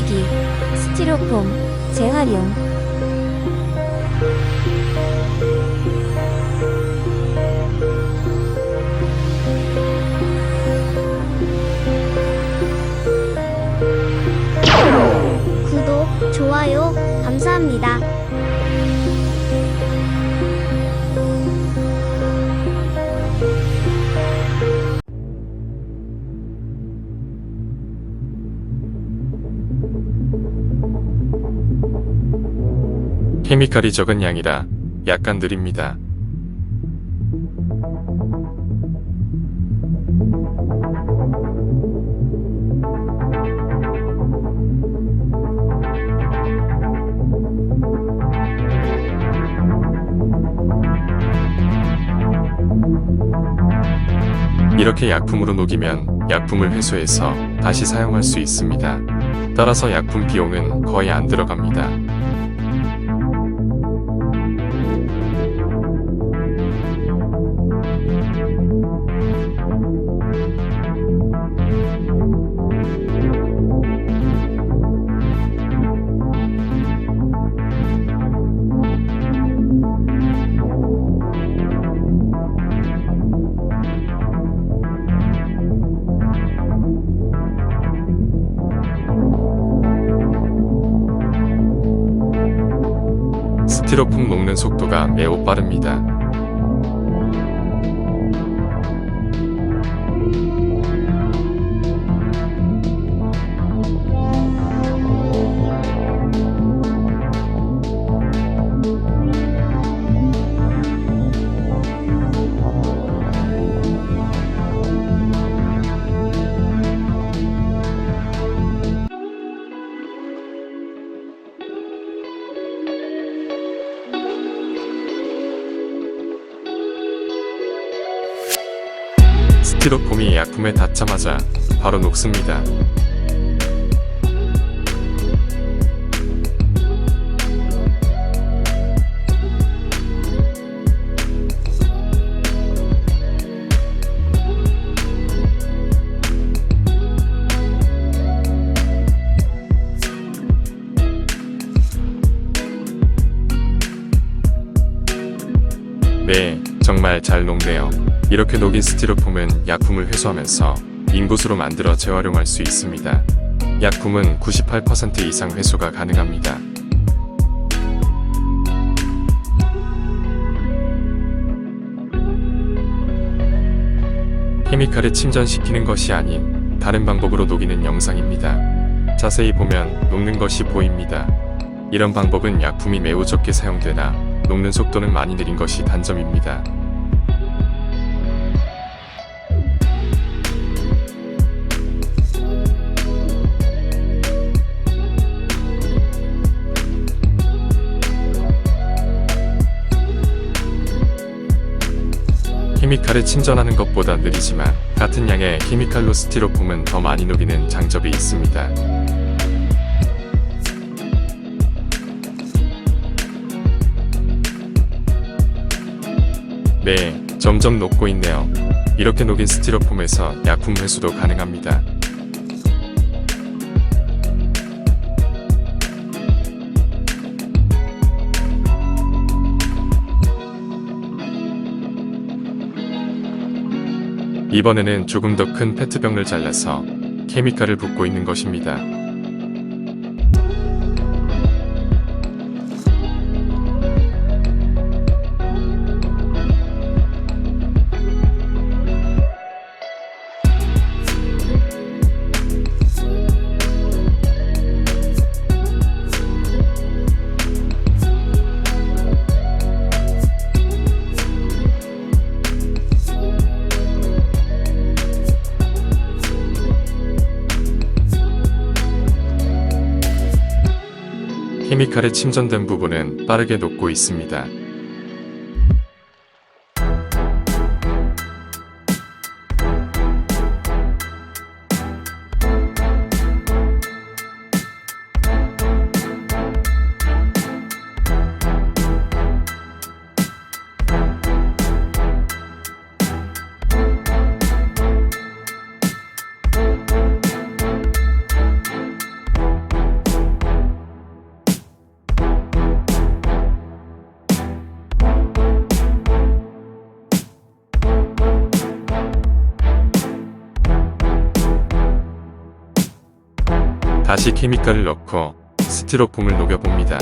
녹이기, 스티로폼, 재활용. 구독, 좋아요, 감사합니다. 케미칼이 적은 양이라 약간 느립니다. 이렇게 약품으로 녹이면 약품을 회수해서 다시 사용할 수 있습니다. 따라서 약품 비용은 거의 안 들어갑니다. 스티로폼 녹는 속도가 매우 빠릅니다. 스티로폼이 약품에 닿자마자 바로 녹습니다. 네, 정말 잘 녹네요. 이렇게 녹인 스티로폼은 약품을 회수하면서 인붓으로 만들어 재활용할 수 있습니다. 약품은 98% 이상 회수가 가능합니다. 케미칼을 침전시키는 것이 아닌 다른 방법으로 녹이는 영상입니다. 자세히 보면 녹는 것이 보입니다. 이런 방법은 약품이 매우 적게 사용되나 녹는 속도는 많이 느린 것이 단점입니다. 케미칼을 침전하는 것보다 느리지만 같은 양의 케미칼로 스티로폼은 더 많이 녹이는 장점이 있습니다. 네, 점점 녹고 있네요. 이렇게 녹인 스티로폼에서 약품 회수도 가능합니다. 이번에는 조금 더 큰 페트병을 잘라서 케미칼을 붓고 있는 것입니다. 케미칼에 침전된 부분은 빠르게 녹고 있습니다. 다시 케미칼을 넣고 스티로폼을 녹여봅니다.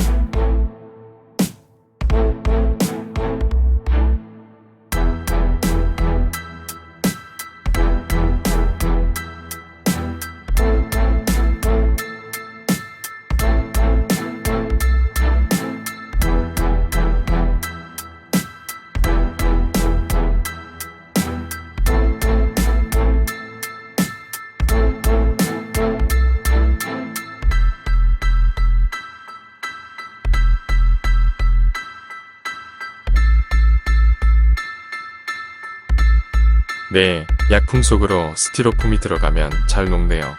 네, 약품 속으로 스티로폼이 들어가면 잘 녹네요.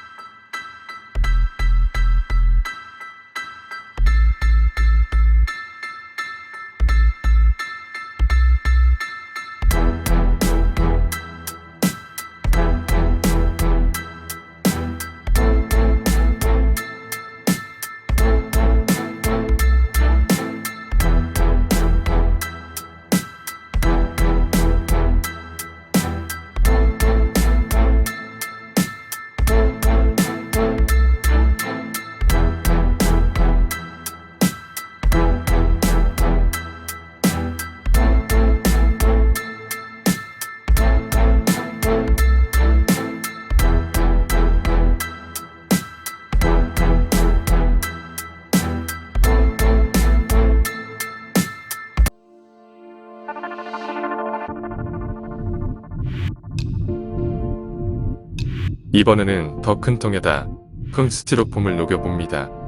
이번에는 더 큰 통에다 큰 스티로폼을 녹여봅니다.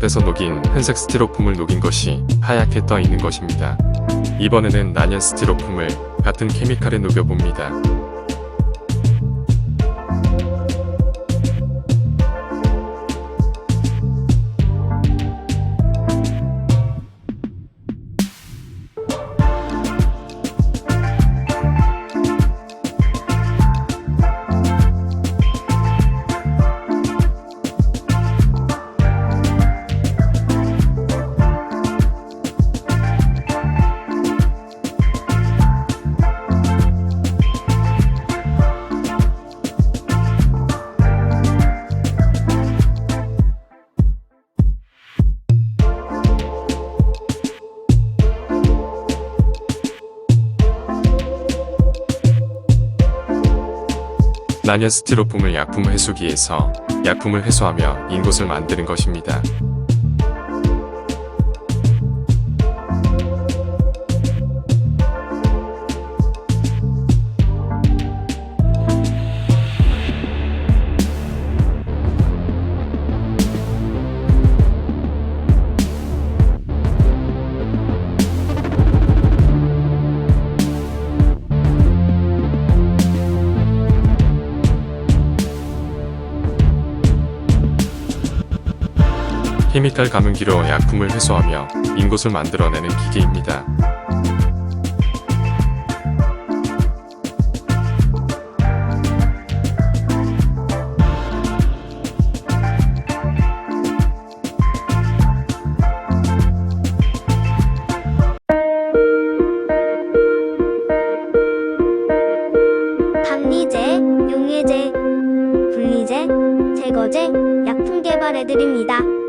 앞에서 녹인 흰색 스티로폼을 녹인 것이 하얗게 떠 있는 것입니다. 이번에는 난연 스티로폼을 같은 케미칼에 녹여봅니다. 난연 스티로폼을 약품 회수기에서 약품을 회수하며 인곳을 만드는 것입니다. 케미칼 가문기로 약품을 회수하며 인곳을 만들어내는 기계입니다. 단리제, 용해제, 분리제, 제거제, 약품 개발해드립니다.